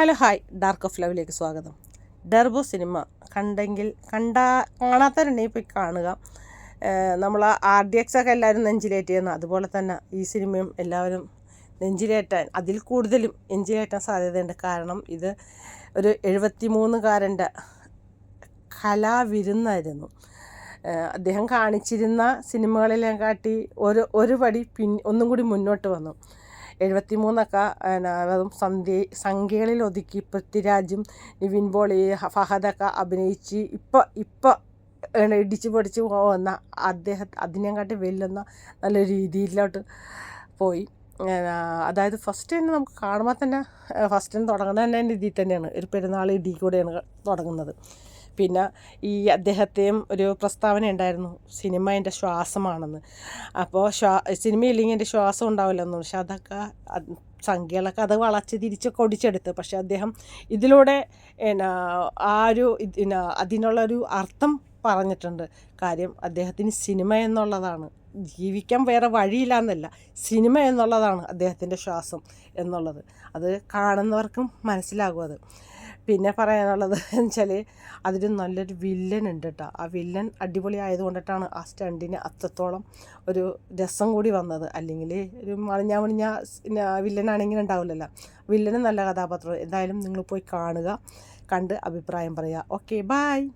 Hello hi. Dark of ലവിലേക്ക് സ്വാഗതം. ഡെർബോ സിനിമ കണ്ടെങ്കിൽ കണ്ടാ കാണാത്തവരുണ്ടെങ്കിൽ പോയി കാണുക. നമ്മൾ ആർ ഡി എക്സ് ഒക്കെ എല്ലാവരും നെഞ്ചിലേറ്റിയെന്ന് അതുപോലെ തന്നെ ഈ സിനിമയും എല്ലാവരും നെഞ്ചിലേറ്റാൻ അതിൽ കൂടുതലും നെഞ്ചിലേറ്റാൻ സാധ്യതയുണ്ട്. കാരണം ഇത് ഒരു എഴുപത്തി മൂന്നുകാരന്റെ കലാവിരുന്നായിരുന്നു അദ്ദേഹം കാണിച്ചിരുന്ന സിനിമകളിലെ കാട്ടി ഒരു ഒരു പടി പിൻ ഒന്നും കൂടി മുന്നോട്ട് വന്നു. എഴുപത്തി മൂന്നൊക്കെ അതും സന്ധ്യ സംഖ്യകളിൽ ഒതുക്കി പൃഥ്വിരാജും നിവിൻ പോളി ഫഹദൊക്കെ അഭിനയിച്ച് ഇപ്പം ഇപ്പം ഇടിച്ച് പൊടിച്ച് പോകുന്ന അദ്ദേഹം അതിനെക്കാട്ടി വെല്ലുന്ന നല്ല രീതിയിലോട്ട് പോയി. അതായത് ഫസ്റ്റ് തന്നെ നമുക്ക് കാണുമ്പോൾ തന്നെ ഫസ്റ്റ് തന്നെ തുടങ്ങുന്നത് തന്നെ ഇതിൽ തന്നെയാണ്. ഒരു പെരുന്നാൾ ഇടി കൂടെയാണ് തുടങ്ങുന്നത്. പിന്നെ ഈ അദ്ദേഹത്തെയും ഒരു പ്രസ്താവന ഉണ്ടായിരുന്നു സിനിമ എന്റെ ശ്വാസമാണെന്ന്. അപ്പോൾ ശ്വാ സിനിമയില്ലെങ്കിൽ എന്റെ ശ്വാസം ഉണ്ടാവില്ലെന്ന് പക്ഷെ അതൊക്കെ അത് സംഖ്യകളൊക്കെ അത് വളച്ച് തിരിച്ചൊക്കെ ഒടിച്ചെടുത്ത് പക്ഷെ അദ്ദേഹം ഇതിലൂടെ എന്നാ ആ ഒരു അതിനുള്ളൊരു അർത്ഥം പറഞ്ഞിട്ടുണ്ട്. കാര്യം അദ്ദേഹത്തിന് സിനിമ എന്നുള്ളതാണ്. ജീവിക്കാൻ വേറെ വഴിയില്ല എന്നല്ല സിനിമ എന്നുള്ളതാണ് അദ്ദേഹത്തിന്റെ ശ്വാസം എന്നുള്ളത്. അത് കാണുന്നവർക്കും മനസ്സിലാകും അത്. പിന്നെ പറയാനുള്ളത് വെച്ചാൽ അതിൽ നല്ലൊരു വില്ലൻ ഉണ്ട് കേട്ടോ ആ വില്ലൻ അടിപൊളി ആയതുകൊണ്ടിട്ടാണ് ആ സ്റ്റണ്ടിന് അത്രത്തോളം ഒരു രസം കൂടി വന്നത്. അല്ലെങ്കിൽ ഒരു മണിഞ്ഞ മണിഞ്ഞ വില്ലനാണെങ്കിൽ ഉണ്ടാവില്ലല്ലോ. വില്ലനും നല്ല കഥാപാത്രം. എന്തായാലും നിങ്ങൾ പോയി കാണുക. കണ്ട് അഭിപ്രായം പറയുക ഓക്കെ ബായ്